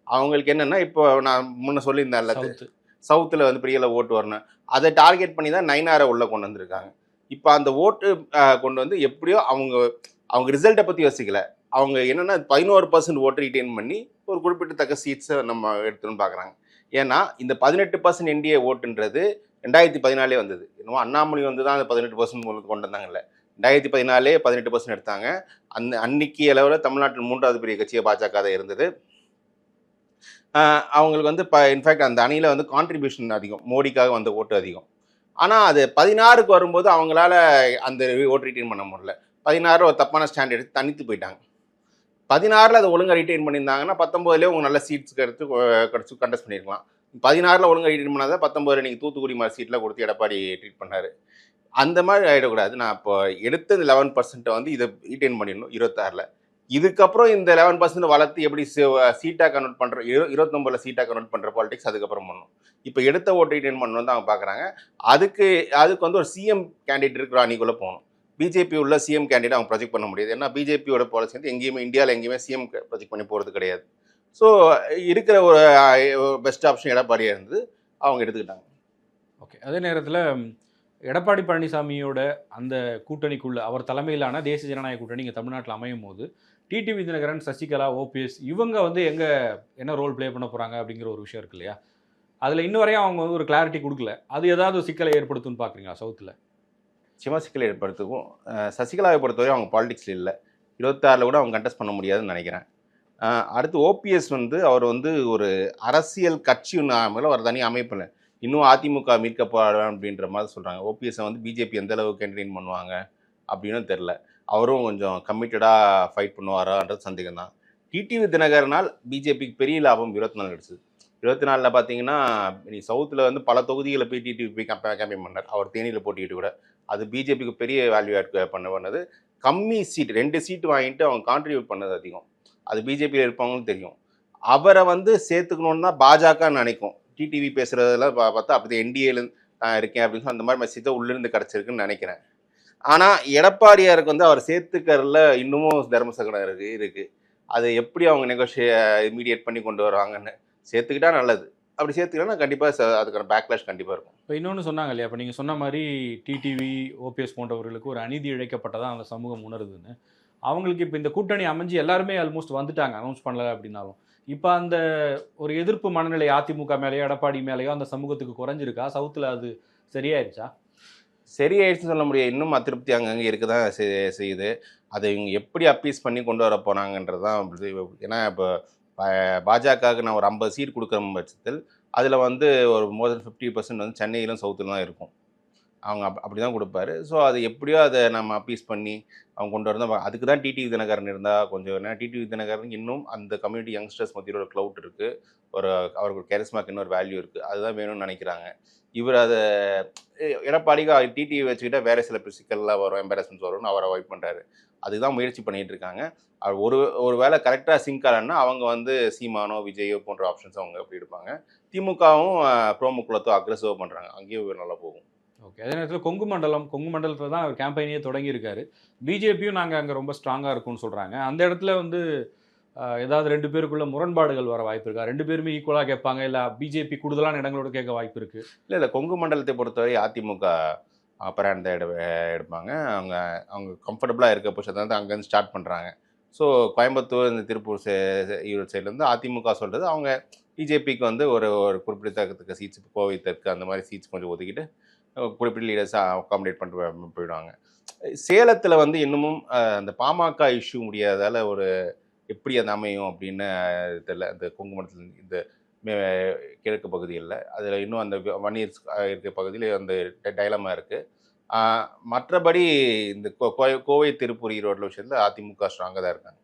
அவங்களுக்கு என்னென்னா இப்போ நான் முன்ன சொல்லியிருந்தேன்ல சவுத்து சவுத்தில் வந்து பெரிய அளவு ஓட்டு வரணும். அதை டார்கெட் பண்ணி தான் நைனாரை உள்ளே கொண்டு வந்திருக்காங்க. இப்போ அந்த ஓட்டு கொண்டு வந்து எப்படியோ அவங்க அவங்க ரிசல்ட்டை பற்றி யோசிக்கல. அவங்க என்னென்னா பதினோரு பர்சன்ட் ஓட்டு ரிட்டைன் பண்ணி ஒரு குறிப்பிட்டத்தக்க சீட்ஸை நம்ம எடுத்துன்னு பார்க்குறாங்க ஏன்னா இந்த பதினெட்டு பர்சன்ட் என்டிஏ ஓட்டுன்றது ரெண்டாயிரத்தி பதினாலே வந்தது. என்னமோ அண்ணாமலை வந்து தான் அந்த பதினெட்டு பர்சன்ட் கொண்டு வந்தாங்கல்ல. ரெண்டாயிரத்தி பதினாலே பதினெட்டு பர்சன்ட் எடுத்தாங்க. அந்த அன்னைக்கு அளவில் தமிழ்நாட்டில் மூன்றாவது பெரிய கட்சியை பாஜக தான் இருந்தது. அவங்களுக்கு வந்து இப்போ இன்ஃபேக்ட் அந்த அணியில் வந்து கான்ட்ரிபியூஷன் அதிகம். மோடிக்காக வந்த ஓட்டு அதிகம். ஆனால் அது பதினாறுக்கு வரும்போது அவங்களால அந்த ஓட்டு ரிட்டைன் பண்ண முடியல. பதினாறு ஒரு தப்பான ஸ்டாண்ட் எடுத்து தனித்து போயிட்டாங்க. பதினாறில் அதை ஒழுங்காக ரிட்டைன் பண்ணியிருந்தாங்கன்னா பத்தொம்போதுலேயே உங்கள் நல்ல சீட்ஸ் எடுத்து கிடச்சி கண்டஸ்ட் பண்ணியிருக்கலாம். பதினாறில் ஒழுங்காக ரிட்டைன் பண்ணாத பத்தொம்பது நீங்கள் தூத்துக்குடி மாதிரி சீட்டில் கொடுத்து எடப்பாடி ட்ரீட் பண்ணார். அந்த மாதிரி ஆகிடக்கூடாது நான் இப்போ எடுத்த இந்த லெவன் பர்சன்ட்டை வந்து இதை ரீட்டைன் பண்ணிடணும் இருபத்தாறில். இதுக்கப்புறம் இந்த லெவன் பர்சன்ட் வளர்த்து எப்படி சீட்டாக கன்வெர்ட் பண்ணுற இரு இருபத்தொம்பதில் சீட்டாக கன்வெர்ட் பண்ணுற பாலிடிக்ஸ் அதுக்கப்புறம் பண்ணணும். இப்போ எடுத்த ஓட்டு ரீட்டைன் பண்ணணும் தான் அவங்க பார்க்குறாங்க. அதுக்கு அதுக்கு வந்து ஒரு சிஎம் கேண்டிடேட் இருக்கிற அணிக்குள்ளே போகணும். பிஜேபி உள்ள சிஎம் கேண்டிடேட் அவங்க ப்ரொஜெக்ட் பண்ண முடியாது. ஏன்னா பிஜேபியோட பாலிசி வந்து எங்கேயுமே இந்தியாவில் எங்கேயுமே சிஎம் ப்ரொஜெக்ட் பண்ணி போகிறது கிடையாது. ஸோ இருக்கிற ஒரு பெஸ்ட் ஆப்ஷன் எடப்பாடியாக இருந்தது அவங்க எடுத்துக்கிட்டாங்க. ஓகே அதே நேரத்தில் எடப்பாடி பழனிசாமியோட அந்த கூட்டணிக்குள்ள அவர் தலைமையிலான தேசிய ஜனநாயக கூட்டணி இங்கே தமிழ்நாட்டில் அமையும் போது டிடிவி தினகரன் சசிகலா ஓபிஎஸ் இவங்க வந்து எங்கே என்ன ரோல் ப்ளே பண்ண போகிறாங்க அப்படிங்கிற ஒரு விஷயம் இருக்கு இல்லையா? அதில் இன்ன வரையும் அவங்க வந்து ஒரு கிளாரிட்டி கொடுக்கல. அது ஏதாவது ஒரு சிக்கலை ஏற்படுத்தும்னு பார்க்குறீங்களா சவுத்தில் சிவ சிக்கலை ஏற்படுத்துக்கும் அஹ் சசிகலாவை பொறுத்தவரை அவங்க பாலிடிக்ஸில் இல்லை. இருபத்தாறில் கூட அவங்க கண்டெஸ்ட் பண்ண முடியாதுன்னு நினைக்கிறேன். அடுத்து ஓபிஎஸ் வந்து அவர் வந்து ஒரு அரசியல் கட்சி ஒன்று ஒரு தனி அமைப்பில் இன்னும் அதிமுக மீட்கப்படலாம் அப்படின்ற மாதிரி சொல்கிறாங்க ஓபிஎஸ்ஸை வந்து பிஜேபி எந்த அளவுக்கு என்டர்டெயின் பண்ணுவாங்க அப்படின்னு தெரில அவரும் கொஞ்சம் கமிட்டடாக ஃபைட் பண்ணுவாரான்றது சந்தேகம் தான். டிடிவி தினகரனால் பிஜேபிக்கு பெரிய லாபம் இருபத்தி நாலு கிடச்சிது இருபத்தி நாலில் பார்த்தீங்கன்னா நீ சவுத்தில் வந்து பல தொகுதிகளை போய் டிடிவி போய் கம்பே கேம்பெயின் பண்ணார். அவர் தேனியில் போட்டிக்கிட்டு கூட. அது பிஜேபிக்கு பெரிய வேல்யூ ஆட் பண்ண பண்ணது. கம்மி சீட் ரெண்டு சீட் வாங்கிட்டு அவங்க கான்ட்ரிபியூட் பண்ணது அதிகம். அது பிஜேபியில் இருப்பவங்களும் தெரியும். அவரை வந்து சேர்த்துக்கணுன்னு தான் பாஜக நினைக்கும். டிடிவி பேசுகிறதெல்லாம் பா பார்த்தா அப்படி என்டிஏல நான் இருக்கேன் அப்படின்னு சொல்லி அந்த மாதிரி மெசேஜை உள்ளிருந்து கிடச்சிருக்குன்னு நினைக்கிறேன். ஆனால் எடப்பாடியாருக்கு வந்து அவர் சேர்த்துக்கறதுல இன்னமும் தர்ம இருக்குது இருக்குது அது எப்படி அவங்க நெகோஷியே இமீடியேட் பண்ணி கொண்டு வருவாங்கன்னு சேர்த்துக்கிட்டா நல்லது. அப்படி சேர்த்துக்கிட்டா கண்டிப்பாக அதுக்கான பேக்லாஷ் கண்டிப்பாக இருக்கும். இப்போ இன்னொன்று சொன்னாங்க இல்லையா இப்போ நீங்கள் சொன்ன மாதிரி டிடிவி ஓபிஎஸ் போன்றவர்களுக்கு ஒரு அநீதி இழைக்கப்பட்டதான் அந்த சமூகம் உணருதுன்னு. அவங்களுக்கு இப்போ இந்த கூட்டணி அமைஞ்சு எல்லாருமே ஆல்மோஸ்ட் வந்துட்டாங்க அனௌன்ஸ் பண்ணல அப்படின்னாலும். இப்போ அந்த ஒரு எதிர்ப்பு மனநிலை அதிமுக மேலேயோ எடப்பாடி மேலேயோ அந்த சமூகத்துக்கு குறைஞ்சிருக்கா? சவுத்தில் அது சரியாயிருச்சா? சரியாயிடுச்சுன்னு சொல்ல முடியாது. இன்னும் அதிருப்தி அங்கங்கே இருக்க தான் செய்யுது. அதை இவங்க எப்படி அப்பீஸ் பண்ணி கொண்டு வர போனாங்கன்றது தான் ஏன்னா இப்போ பாஜகவுக்கு நான் ஒரு ஐம்பது சீட் கொடுக்குற பட்சத்தில் அதில் வந்து ஒரு மோர் தென் ஃபிஃப்டி பர்சன்ட் வந்து சென்னையிலும் சவுத்தில் தான் இருக்கும். அவங்க அப் அப்படி தான் கொடுப்பாரு. ஸோ அது எப்படியோ அதை நம்ம அப்பீஸ் பண்ணி அவங்க கொண்டு வரதான் அதுக்கு தான் டிடிவி தினகரன் இருந்தால் கொஞ்சம் ஏன்னா டிடிவி தினகரன் இன்னும் அந்த கம்யூனிட்டி யங்ஸ்டர்ஸ் மத்தியில் ஒரு க்ளவுட் இருக்குது ஒரு அவருக்கு கேரிஸ்மாக்கு இன்னொரு வேல்யூ இருக்குது அதுதான் வேணும்னு நினைக்கிறாங்க. இவர் அதை எடப்பாடிக்கு டிடிவி வச்சுக்கிட்டால் வேறு சில சிக்கல்லாம் வரும் எம்பாரஸ்மெண்ட்ஸ் வரும்னு அவர் அவாய்ட் பண்ணுறாரு அதுதான் முயற்சி பண்ணிட்டு இருக்காங்க. அவர் ஒரு ஒரு வேளை கரெக்டாக சிங்க் ஆகலன்னா அவங்க வந்து சீமானோ விஜயோ போன்ற ஆப்ஷன்ஸ் அவங்க எப்படி எடுப்பாங்க. திமுகவும் ப்ரோமுக்குலத்தோ அக்ரெசிவாக பண்ணுறாங்க அங்கேயும் நல்லா போகும். ஓகே. அதே நேரத்தில் கொங்கு மண்டலம் கொங்கு மண்டலத்தில் தான் அவர் கேம்பெயினே தொடங்கியிருக்காரு. பிஜேபியும் நாங்கள் அங்கே ரொம்ப ஸ்ட்ராங்காக இருக்கும்னு சொல்கிறாங்க அந்த இடத்துல வந்து ஏதாவது ரெண்டு பேருக்குள்ள முரண்பாடுகள் வர வாய்ப்பு இருக்கா? ரெண்டு பேருமே ஈக்குவலாக கேட்பாங்க இல்லை பிஜேபி கூடுதலான இடங்களோட கேட்க வாய்ப்பு இருக்குது இல்லை இல்லை. கொங்கு மண்டலத்தை பொறுத்தவரை அதிமுக அப்புறம் எடு எடுப்பாங்க. அவங்க அவங்க கம்ஃபர்டபுளாக இருக்க பட்சத்தை வந்து அங்கேருந்து ஸ்டார்ட் பண்ணுறாங்க ஸோ கோயம்புத்தூர் இந்த திருப்பூர் சே ஈரோடு சைட்லேருந்து அதிமுக சொல்கிறது அவங்க பிஜேபிக்கு வந்து ஒரு ஒரு குறிப்பிடத்தக்க சீட்ஸ் கோவை தெற்கு அந்த மாதிரி சீட்ஸ் கொஞ்சம் ஒதுக்கிட்டு குறிப்பிட்ட லீடர்ஸாக அகாமடேட் பண்ணிட்டு போயிடுவாங்க. சேலத்தில் வந்து இன்னமும் அந்த பாமக இஷ்யூ முடியாததால் ஒரு எப்படி அது அமையும் அப்படின்னு தெரியல இந்த குங்குமணத்தில் இந்த மே- கிழக்கு பகுதிகளில் அதில் இன்னும் அந்த வன்னியர் இருக்க பகுதியில் அந்த டைலமாக இருக்குது மற்றபடி இந்த கோ- கோ- கோவை திருப்பூர் ஈரோடு விஷயத்தில் அதிமுக ஸ்ட்ராங்காக தான் இருக்காங்க.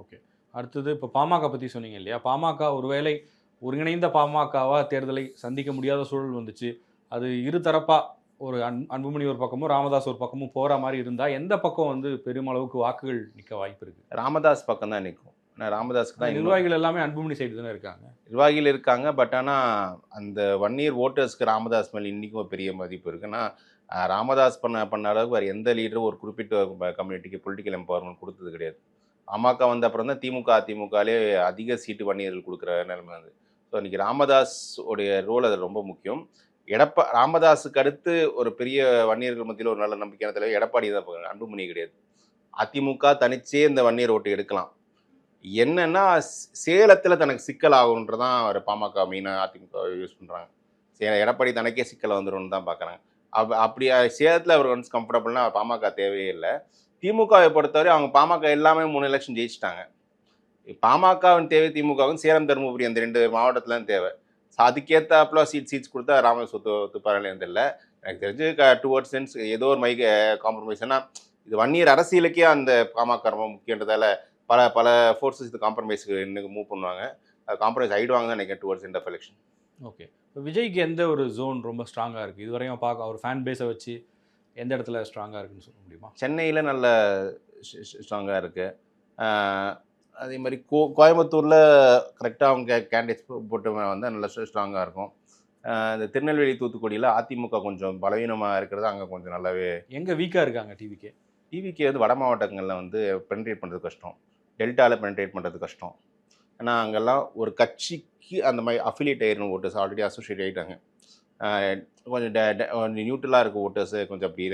ஓகே. அடுத்தது இப்போ பாமக பற்றி சொன்னீங்க இல்லையா? பாமக ஒருவேளை ஒருங்கிணைந்த பாமகவாக தேர்தலை சந்திக்க முடியாத சூழல் வந்துச்சு. அது இருதரப்பா ஒரு அன் அன்புமணி ஒரு பக்கமும் ராமதாஸ் ஒரு பக்கமும் போகிற மாதிரி இருந்தால் எந்த பக்கம் வந்து பெருமளவுக்கு வாக்குகள் நிற்க வாய்ப்பு இருக்குது ராமதாஸ் பக்கம் தான் நிற்கும் ஏன்னா ராமதாஸ்க்கு தான் நிர்வாகிகள் எல்லாமே அன்புமணி சைடு தானே இருக்காங்க? நிர்வாகிகள் இருக்காங்க பட் ஆனால் அந்த ஒன் இயர் ஓட்டர்ஸ்க்கு ராமதாஸ் மேலே இன்றைக்கும் பெரிய மதிப்பு இருக்குன்னா ராமதாஸ் பண்ண பண்ண அளவுக்கு வேறு எந்த லீடரும் ஒரு குறிப்பிட்ட கம்யூனிட்டிக்கு பொலிட்டிக்கல் எம்பவர்மெண்ட் கொடுத்தது கிடையாது. பாமக வந்த அப்புறம் தான் திமுக அதிமுகலே அதிக சீட்டு வன்னியர்கள் கொடுக்குற நிலைமை வந்து ஸோ இன்னைக்கு ராமதாஸ் உடைய ரோல் அது ரொம்ப முக்கியம். எடப்பா ராமதாஸுக்கு அடுத்து ஒரு பெரிய வன்னியர்கள் மத்தியில் ஒரு நல்ல நம்பிக்கையான தலைவர் எடப்பாடி தான் அன்புமணி கிடையாது. அதிமுக தனிச்சே இந்த வன்னியர் ஓட்டு எடுக்கலாம். என்னன்னா சேலத்தில் தனக்கு சிக்கல் ஆகுன்றதான் அவர் பாமக மெயினாக அதிமுக யூஸ் பண்ணுறாங்க சரி, எடப்பாடி தனக்கே சிக்கல் வந்துரும்னு தான் பார்க்குறாங்க. அப் அப்படி சேலத்தில் அவர் ஒன்ஸ் கம்ஃபர்டபுள்னா பாமக தேவையே இல்லை. திமுகவை பொறுத்தவரை அவங்க பாமக எல்லாமே மூணு எலெக்ஷன் ஜெயிச்சிட்டாங்க. பாமகவின் தேவை திமுகவும் சேலம் தருமபுரி அந்த ரெண்டு மாவட்டத்தில் தான் தேவை. அதுக்கேற்றாப்புல சீட் சீட்ஸ் கொடுத்தா ராம சொத்து ஒத்துப்பாருன்னு தெரியல. எனக்கு தெரிஞ்சு டுவர்ட்ஸ் சென்ஸ் ஏதோ ஒரு மைக் காம்ப்ரமைஸ் ஏன்னா இது ஒன் இயர் அரசியலுக்கே அந்த பாமக ரொம்ப முக்கியன்றதால பல பல ஃபோர்ஸஸ் இது காம்ப்ரமைஸ்க்கு இன்னும் மூவ் பண்ணுவாங்க. காம்ப்ரமைஸ் ஆயிடுவாங்க தான் நினைக்கிறேன் towards end of election okay இப்போ விஜய்க்கு எந்த ஒரு ஜோன் ரொம்ப ஸ்ட்ராங்காக இருக்குது இதுவரையும் பார்க்க அவர் ஃபேன் பேஸை வச்சு எந்த இடத்துல ஸ்ட்ராங்காக இருக்குன்னு சொல்ல முடியுமா? சென்னையில் நல்ல ஸ்ட்ராங்காக இருக்குது அதே மாதிரி கோ கோயம்புத்தூரில் கரெக்டாக அவங்க கேண்டிடேட்ஸ் போட்டு வந்து நல்ல ஸ்ட்ராங்காக இருக்கும். இந்த திருநெல்வேலி தூத்துக்குடியில் அதிமுக கொஞ்சம் பலவீனமாக இருக்கிறது அங்கே கொஞ்சம் நல்லாவே எங்கே வீக்காக இருக்காங்க டிவிக்கே டிவிக்கு வந்து வட மாவட்டங்களில் வந்து பென்ட்ரேட் பண்ணுறது கஷ்டம். டெல்டாவில் பென்ட்ரேட் பண்ணுறது கஷ்டம். ஏன்னா அங்கெல்லாம் ஒரு கட்சிக்கு அந்த மாதிரி அஃபிலியேட் ஆயிரும் ஓட்டர்ஸ் ஆல்ரெடி அசோசியேட் ஆகிட்டாங்க கொஞ்சம் கொஞ்சம் நியூட்ரலாக இருக்க ஓட்டர்ஸு கொஞ்சம் அப்படி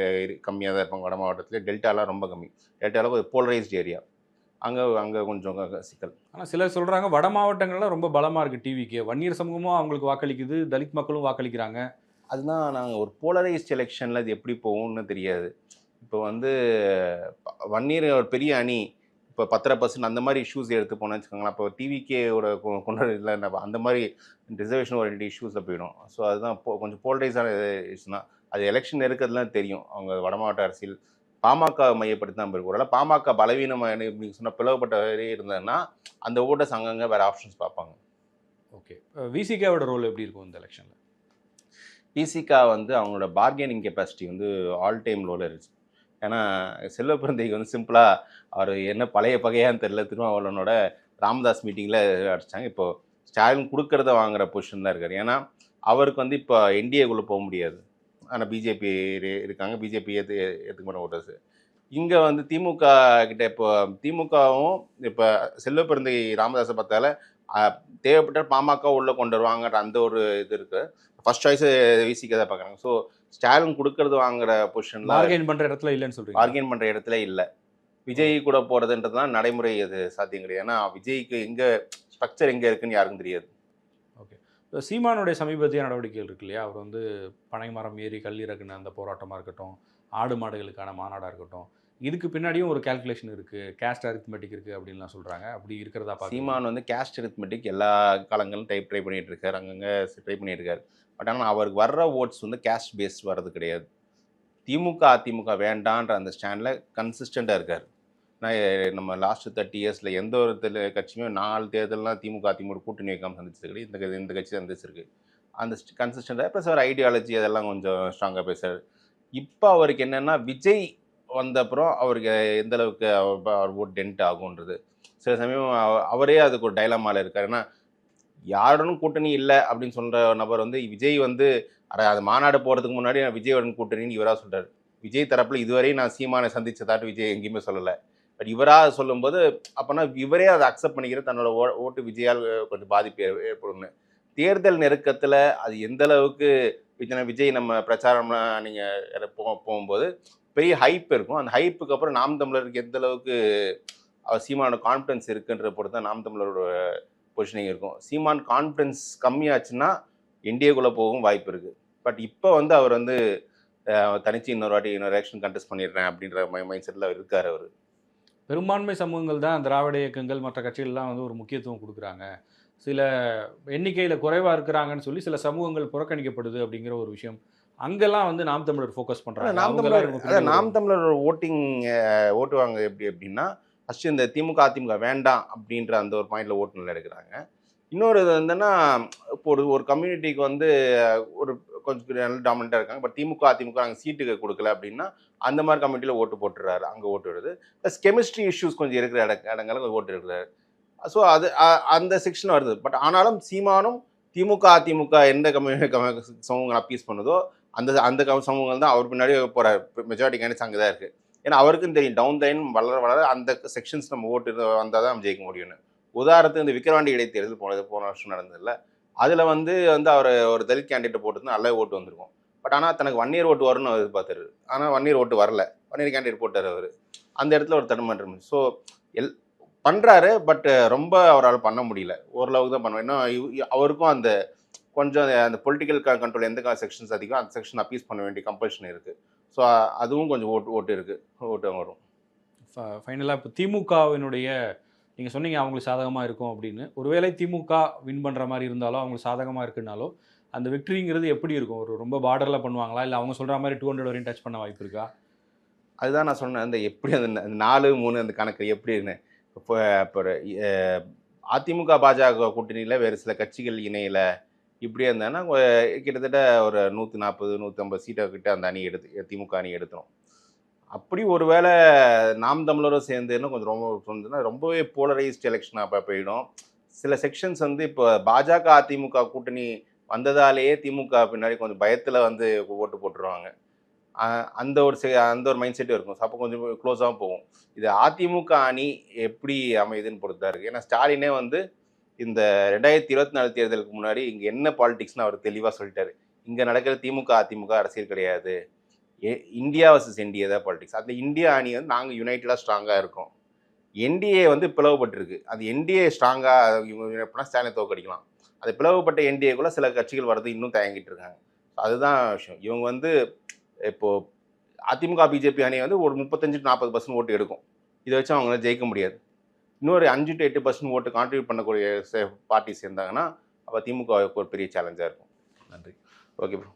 கம்மியாக தான் இருப்பாங்க வட மாவட்டத்தில். டெல்டாலாம் ரொம்ப கம்மி. டெல்டாவில் கொஞ்சம் போலரைஸ்ட் ஏரியா அங்கே அங்கே கொஞ்சம் சிக்கல். ஆனால் சிலர் சொல்கிறாங்க வட மாவட்டங்கள்லாம் ரொம்ப பலமாக இருக்குது டிவிக்கு வன்னியர் சமூகமும் அவங்களுக்கு வாக்களிக்குது தலித் மக்களும் வாக்களிக்கிறாங்க. அதுதான் நாங்கள் ஒரு போலரைஸ்ட் எலெக்ஷனில் இது எப்படி போகும்னு தெரியாது. இப்போ வந்து வன்னியர் ஒரு பெரிய அணி இப்போ பத்தரை பர்சன்ட் அந்த மாதிரி இஷ்யூஸ் எடுத்து போனோம்னு வச்சுக்கோங்களேன். அப்போ டிவிக்கேவோட இல்லை அந்த மாதிரி ரிசர்வேஷன் ரெண்டு இஷ்யூஸில் போயிடும். ஸோ அதுதான் போ- கொஞ்சம் போலரைஸான இஷ்யூ தான் அது எலெக்ஷன் இருக்கிறதுலாம் தெரியும். அவங்க வடமாவட்ட அரசியல் பாமக மையப்படுத்தி தான் போயிருக்கு. ஒருவேளை பாமக பலவீனமாக நீங்கள் சொன்ன பிளவுபட்டவரே இருந்ததுன்னா அந்த ஓட்டர்ஸ் அங்கங்கே வேறு ஆப்ஷன்ஸ் பார்ப்பாங்க. ஓகே. விசிகேவோட ரோல் எப்படி இருக்கும் இந்த எலெக்ஷனில் பிசிகா வந்து அவங்களோட பார்கெனிங் கெப்பாசிட்டி வந்து ஆல் டைம் லோவில் இருந்துச்சு. ஏன்னா செல்வப்பிரந்தைக்கு வந்து சிம்பிளாக அவர் என்ன பழைய பகையான்னு தெரியல. திருமாவளவனோட ராமதாஸ் மீட்டிங்கில் அடிச்சாங்க. இப்போ ஸ்டாலின் கொடுக்கறத வாங்குற பொசிஷன் தான் இருக்கார். ஏன்னா அவருக்கு வந்து இப்போ என்டிஏக்குள்ளே போக முடியாது. ஆனால் பிஜேபி இருக்காங்க. பிஜேபி ஏற்று ஏற்றுக்க மாட்ட ஓட்டர்ஸ். இங்கே வந்து திமுக கிட்ட இப்போ திமுகவும் இப்போ செல்வப்பிரந்தை ராமதாஸை பார்த்தால தேவைப்பட்ட பாமக உள்ளே கொண்டு வருவாங்கன்ற அந்த ஒரு இது இருக்குது ஃபர்ஸ்ட் சாய்ஸ் விசிக்க தான் பார்க்குறாங்க. ஸோ ஸ்டாலின் கொடுக்கறது வாங்குற பொசிஷனில் பார்கெயின் பண்ணுற இடத்துல இல்லைன்னு சொல்கிறீங்க பார்கெயின் பண்ணுற இடத்துல இல்லை. விஜய் கூட போகிறதுன்றதுலாம் நடைமுறை. அது சாத்தியம் கிடையாது. ஏன்னா விஜய்க்கு எங்கே ஸ்ட்ரக்சர் எங்கே இருக்குன்னு யாருக்கும் தெரியாது. சீமானுடைய சமீபத்திய நடவடிக்கைகள் இருக்கு இல்லையா? அவர் வந்து பனைமரம் ஏறி கல்லீரக்குன அந்த போராட்டமாக இருக்கட்டும் ஆடு மாடுகளுக்கான மாநாடாக இருக்கட்டும் இதுக்கு பின்னாடியும் ஒரு கால்குலேஷன் இருக்குது கேஸ்ட் அரித்மெட்டிக் இருக்குது அப்படின்லாம் சொல்கிறாங்க அப்படி இருக்கிறதா பார்க்க சீமான் வந்து கேஸ்ட் அரித்மெட்டிக் எல்லா காலங்களும் டைப் ட்ரை பண்ணிகிட்டு இருக்கார். அங்கங்கே ட்ரை பண்ணிட்டு பட் ஆனால் அவருக்கு வர்ற ஓட்ஸ் வந்து கேஸ்ட் பேஸ் வர்றது கிடையாது. திமுக அதிமுக வேண்டான்ற அந்த ஸ்டாண்டில் கன்சிஸ்டண்ட்டாக இருக்கார். நான் நம்ம லாஸ்ட் தேர்ட்டி இயர்ஸில் எந்த ஒரு தெரு- கட்சியுமே நாலு தேர்தல்லாம் திமுக அதிமுக கூட்டணி வைக்காமல் சந்திச்சது கிடையாது இந்த இந்த கட்சி சந்திச்சிருக்கு. அந்த கன்சிஸ்டண்ட்டாக ப்ளஸ் அவர் ஐடியாலஜி அதெல்லாம் கொஞ்சம் ஸ்ட்ராங்காக பேசுகிறார் இப்போ அவருக்கு என்னென்னா விஜய் வந்த அப்புறம் அவருக்கு எந்த அளவுக்கு அவர் அவர் ஓட் டென்ட் ஆகுன்றது சில சமயம் அவரே அதுக்கு ஒரு டைலாமாவில் இருக்கார். ஏன்னா யாருடனும் கூட்டணி இல்லை அப்படின்னு சொல்கிற நபர் வந்து விஜய் வந்து அது மாநாடு போகிறதுக்கு முன்னாடி நான் விஜயுடன் கூட்டணின்னு இவராக சொல்கிறார் விஜய் தரப்பில் இதுவரையும் நான் சீமானை சந்தித்ததாட்டு விஜய் எங்கேயுமே சொல்லலை. பட் இவராக சொல்லும்போது அப்போனா இவரே அதை அக்செப்ட் பண்ணிக்கிற தன்னோட ஓ ஓட்டு விஜயால் கொஞ்சம் பாதிப்பு ஏற்படும்னு. தேர்தல் நெருக்கத்தில் அது எந்த அளவுக்கு விஜய் விஜய் நம்ம பிரச்சாரம்லாம் நீங்கள் போ போகும்போது பெரிய ஹைப் இருக்கும். அந்த ஹைப்புக்கு அப்புறம் நாம் தமிழருக்கு எந்த அளவுக்கு அவர் சீமானோட கான்ஃபிடன்ஸ் இருக்குன்ற பொறுத்து தான் நாம் தமிழரோட பொசிஷனிங் இருக்கும். சீமான் கான்ஃபிடன்ஸ் கம்மியாச்சுன்னா இந்தியாக்குள்ளே போகவும் வாய்ப்பு இருக்குது பட் இப்போ வந்து அவர் வந்து தனிச்சு இன்னொரு வாட்டி இன்னொரு ஆக்ஷன் கண்டெஸ்ட் பண்ணிடுறேன் அப்படின்ற மை மைண்ட் செட்டில் இருக்கார் அவர். பெரும்பான்மை சமூகங்கள் தான் திராவிட இயக்கங்கள் மற்ற கட்சிகள்லாம் வந்து ஒரு முக்கியத்துவம் கொடுக்குறாங்க. சில எண்ணிக்கையில் குறைவாக இருக்கிறாங்கன்னு சொல்லி சில சமூகங்கள் புறக்கணிக்கப்படுது அப்படிங்கிற ஒரு விஷயம். அங்கெல்லாம் வந்து நாம் தமிழர் ஃபோக்கஸ் பண்ணுறாங்க நாம் தமிழர் நாம் தமிழர் ஓட்டிங் ஓட்டு வாங்க எப்படி அப்படின்னா ஃபஸ்ட்டு இந்த திமுக அதிமுக வேண்டாம் அப்படின்ற அந்த ஒரு பாயிண்ட்ல ஓட்டு நல்லா எடுக்கிறாங்க இன்னொரு இது வந்துன்னா இப்போ ஒரு ஒரு கம்யூனிட்டிக்கு வந்து ஒரு கொஞ்சம் நல்ல டாமினண்ட்டாக இருக்காங்க. பட் திமுக அதிமுக நாங்கள் சீட்டுக்கு கொடுக்கல அப்படின்னா அந்த மாதிரி கமிட்டியில் ஓட்டு போட்டுறாரு. அங்கே ஓட்டு வருது ப்ளஸ் கெமிஸ்ட்ரி இஷ்யூஸ் கொஞ்சம் இருக்கிற இட இடங்களுக்கு ஓட்டு இருக்கிறாரு ஸோ அது அந்த செக்ஷன் வருது. பட் ஆனாலும் சீமானும் திமுக அதிமுக எந்த கம்யூனி சமூகங்கள் அப்பீஸ் பண்ணுதோ அந்த அந்த க- சமூகங்கள் தான் அவர் பின்னாடி போகிறார் மெஜாரிட்டி கேண்டிடேட்ஸ் அங்கே தான் இருக்குது ஏன்னா அவருக்கும் தெரியும். டவுன் லைன் வளர வளர அந்த செக்ஷன்ஸ் நம்ம ஓட்டு வந்தால் தான் ஜெயிக்க முடியும்னு. உதாரணத்துக்கு இந்த விக்கிரவாண்டி இடைத்தேர்தல் போனது போன வருஷம் நடந்ததில்ல அதில் வந்து வந்து அவர் ஒரு தலித் கேண்டிடேட் போட்டு நல்ல ஓட்டு வந்திருக்கும். பட் ஆனால் தனக்கு ஒன் இயர் ஓட்டு வரும்னு எதிர்பார்த்தாரு. ஆனால் ஒன் இயர் ஓட்டு வரல. ஒன் இயர் கேண்டிடேட் போட்டார் அவர். அந்த இடத்துல ஒரு தடுமாற்றம் ஸோ எல் பண்ணுறாரு பட் ரொம்ப அவரால் பண்ண முடியல. ஓரளவுக்கு தான் பண்ணுவேன் இன்னும் இவ்- அவருக்கும் அந்த கொஞ்சம் அந்த பொலிட்டிக்கல் கண்ட்ரோல் எந்த செக்ஷன்ஸ் அதிகம் அந்த செக்ஷன் அப்பீஸ் பண்ண வேண்டிய கம்பல்ஷன் இருக்குது ஸோ அதுவும் கொஞ்சம் ஓட்டு ஓட்டு இருக்குது ஓட்டு வரும். ஃபைனலாக இப்போ திமுகவினுடைய நீங்கள் சொன்னீங்க அவங்களுக்கு சாதகமாக இருக்கும் அப்படின்னு. ஒருவேளை திமுக வின் பண்ணுற மாதிரி இருந்தாலோ அவங்களுக்கு சாதகமாக இருக்குனாலோ அந்த வெற்றிங்கிறது எப்படி இருக்கும்? ஒரு ரொம்ப பார்டரில் பண்ணுவாங்களா? இல்லை அவங்க சொல்கிற மாதிரி டூ ஹண்ட்ரட் வரையும் டச் பண்ண வாய்ப்பு இருக்கா? அதுதான் நான் சொன்னேன். அந்த எப்படி அந்த நாலு மூணு அந்த கணக்கு எப்படின்னு இப்போ இப்போ அதிமுக பாஜக கூட்டணியில் வேறு சில கட்சிகள் இணையில. இப்படி இருந்தாங்கன்னா கிட்டத்தட்ட ஒரு நூற்றி நாற்பது நூற்றம்பது சீட்டை கிட்ட அந்த அணி எடுத்து திமுக அணி எடுத்துரும். அப்படி ஒருவேளை நாம் தமிழரும் சேர்ந்துன்னு கொஞ்சம் ரொம்ப சொன்னதுன்னா ரொம்பவே போலரைஸ்ட் எலெக்ஷனாக போயிடும். சில செக்ஷன்ஸ் வந்து இப்போ பாஜக அதிமுக கூட்டணி வந்ததாலேயே திமுக பின்னாடி கொஞ்சம் பயத்தில் வந்து ஓட்டு போட்டுருவாங்க. அந்த ஒரு செ- அந்த ஒரு மைண்ட் செட்டும் இருக்கும். அப்போ கொஞ்சம் க்ளோஸாகவும் போகும். இது அதிமுக அணி எப்படி அமையுதுன்னு பொறுத்தா இருக்குது ஏன்னா ஸ்டாலினே வந்து இந்த ரெண்டாயிரத்தி இருபத்தி நாலு தேர்தலுக்கு முன்னாடி இங்கே என்ன பாலிடிக்ஸ்னு அவர் தெளிவாக சொல்லிட்டாரு. இங்கே நடக்கிற திமுக அதிமுக அரசியல் கிடையாது. இந்தியா வர்சஸ் என்டிஏ தான் பாலிடிக்ஸ் அந்த இந்தியா அணி வந்து நாங்கள் யுனைட்டடாக ஸ்ட்ராங்காக இருக்கோம். என்டிஏ வந்து பிளவுபட்டிருக்கு. அது என்டிஏ ஸ்ட்ராங்காக இவங்க எப்படின்னா ஸ்டாலினை தோக்கடிக்கலாம் அது பிளவுபட்ட என்டிஏக்குள்ளே சில கட்சிகள் வர்றது இன்னும் தயங்கிட்டு இருக்காங்க. அதுதான் விஷயம். இவங்க வந்து இப்போ அதிமுக பிஜேபி அணி வந்து ஒரு முப்பத்தஞ்சு நாற்பது பர்சன்ட் ஓட்டு எடுக்கும். இதை வச்சு அவங்களால ஜெயிக்க முடியாது. இன்னொரு அஞ்சு டு எட்டு பர்சன்ட் ஓட்டு கான்ட்ரிபியூட் பண்ணக்கூடிய பார்ட்டி சேர்ந்தாங்கன்னா அப்போ திமுக ஒரு பெரிய சேலஞ்சாக இருக்கும். நன்றி. Okay bro